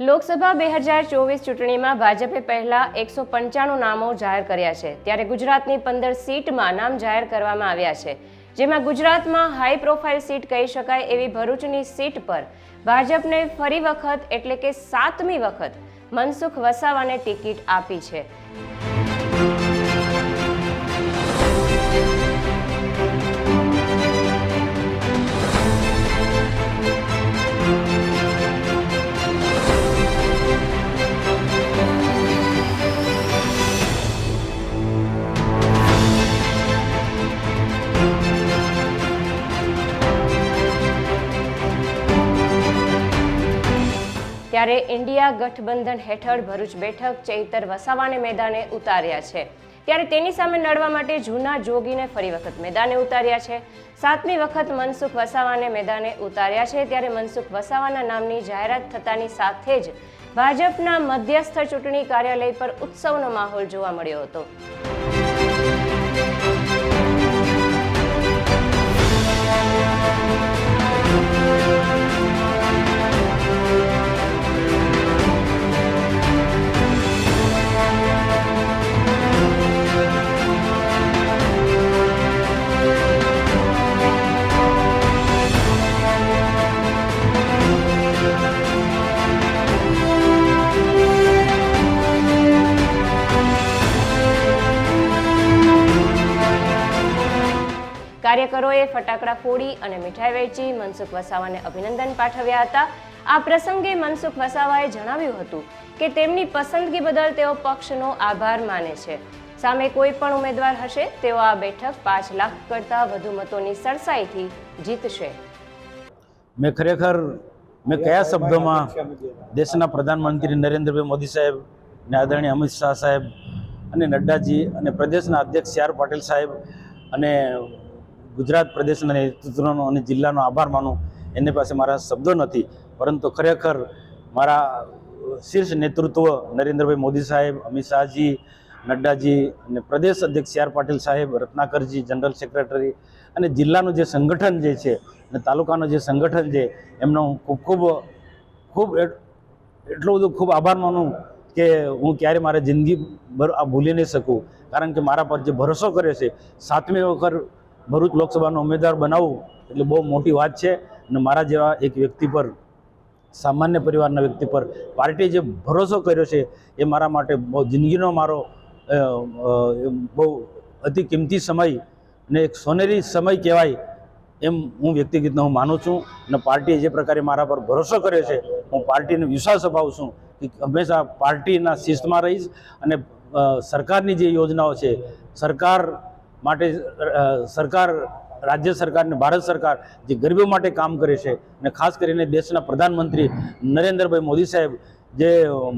લોકસભા બે હજાર ચોવીસ ચૂંટણીમાં ભાજપે પહેલા એકસો પંચાણું નામો જાહેર કર્યા છે. ત્યારે ગુજરાતની પંદર સીટમાં નામ જાહેર કરવામાં આવ્યા છે. જેમાં ગુજરાતમાં હાઈ પ્રોફાઇલ સીટ કહી શકાય એવી ભરૂચની સીટ પર ભાજપને ફરી વખત એટલે કે સાતમી વખત મનસુખ વસાવાને ટિકિટ આપી છે. ત્યારે ઇન્ડિયા ગઠબંધન હેઠળ ભરૂચ બેઠક, ચૈતર વસાવાને મેદાને ઉતાર્યા છે. ત્યારે તેની સામે લડવા માટે જૂના જોગીને ફરી વખત મેદાને ઉતાર્યા છે. સાતમી વખત મનસુખ વસાવાને મેદાને ઉતાર્યા છે. ત્યારે મનસુખ વસાવાના નામની જાહેરાત થતાની સાથે જ ભાજપના મધ્યસ્થ ચૂંટણી કાર્યાલય પર ઉત્સવનો માહોલ જોવા મળ્યો હતો. કાર્યકરોએ ફટાકડા ફોડી અને મીઠાઈ વેચી મનસુખ વસાવાને અભિનંદન પાઠવ્યા હતા. આ પ્રસંગે મનસુખ વસાવાએ જણાવ્યું હતું કે તેમની પસંદગી બદલ તેઓ પક્ષનો આભાર માને છે. સામે કોઈ પણ ઉમેદવાર હશે તેઓ આ બેઠક પાંચ લાખ કરતાં વધુ મતોની સરસાઈથી જીતશે. મેં ખરેખર મેં કયા શબ્દોમાં દેશના પ્રધાનમંત્રી નરેન્દ્રભાઈ મોદી સાહેબ ને આદરણીય અમિત શાહ સાહેબ અને નડ્ડાજી અને પ્રદેશના અધ્યક્ષ સી આર પાટીલ સાહેબ અને ગુજરાત પ્રદેશના નેતૃત્વનો અને જિલ્લાનો આભાર માનું. એની પાસે મારા શબ્દો નથી, પરંતુ ખરેખર મારા શીર્ષ નેતૃત્વ નરેન્દ્રભાઈ મોદી સાહેબ, અમિત શાહજી, નડ્ડાજી અને પ્રદેશ અધ્યક્ષ સી આર પાટીલ સાહેબ, રત્નાકરજી, જનરલ સેક્રેટરી અને જિલ્લાનું જે સંગઠન જે છે અને તાલુકાનું જે સંગઠન છે, એમનો હું ખૂબ ખૂબ ખૂબ એટલો બધું ખૂબ આભાર માનું કે હું ક્યારે મારા જિંદગી આ ભૂલી નહીં શકું. કારણ કે મારા પર જે ભરોસો કર્યો છે, સાતમી વખત ભરૂચ લોકસભાનો ઉમેદવાર બનાવવું એટલે બહુ મોટી વાત છે અને મારા જેવા એક વ્યક્તિ પર, સામાન્ય પરિવારના વ્યક્તિ પર, પાર્ટીએ જે ભરોસો કર્યો છે એ મારા માટે બહુ, જિંદગીનો મારો બહુ અતિ કિંમતી સમય અને એક સોનેરી સમય કહેવાય એમ હું વ્યક્તિગતને હું માનું છું અને પાર્ટીએ જે પ્રકારે મારા પર ભરોસો કર્યો છે, હું પાર્ટીને વિશ્વાસ અપાવું છું કે હંમેશા પાર્ટીના શિસ્તમાં રહીશ અને સરકારની જે યોજનાઓ છે, સરકાર માટે સરકાર, રાજ્ય સરકાર અને ભારત સરકાર જે ગરીબો માટે કામ કરે છે અને ખાસ કરીને દેશના પ્રધાનમંત્રી નરેન્દ્રભાઈ મોદી સાહેબ, જે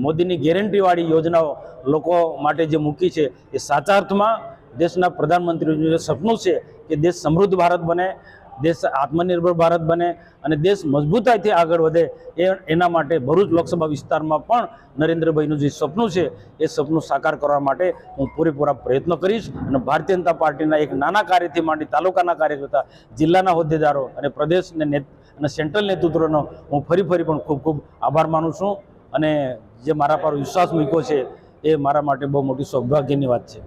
મોદીની ગેરંટીવાળી યોજનાઓ લોકો માટે જે મૂકી છે, એ સાચા અર્થમાં દેશના પ્રધાનમંત્રીનું જે સપનું છે કે દેશ સમૃદ્ધ ભારત બને દેશ આત્મનિર્ભર ભારત બને અને દેશ મજબૂતાઈથી આગળ વધે એ એના માટે ભરૂચ લોકસભા વિસ્તારમાં પણ નરેન્દ્રભાઈનું જે સપનું છે, એ સપનું સાકાર કરવા માટે હું પૂરેપૂરા પ્રયત્નો કરીશ અને ભારતીય જનતા પાર્ટીના એક નાના કાર્યથી માંડી તાલુકાના કાર્યકર્તા, જિલ્લાના હોદ્દેદારો અને પ્રદેશને અને સેન્ટ્રલ નેતૃત્વનો હું ફરી ફરી પણ ખૂબ ખૂબ આભાર માનું છું અને જે મારા પર વિશ્વાસ મૂક્યો છે, એ મારા માટે બહુ મોટી સૌભાગ્યની વાત છે.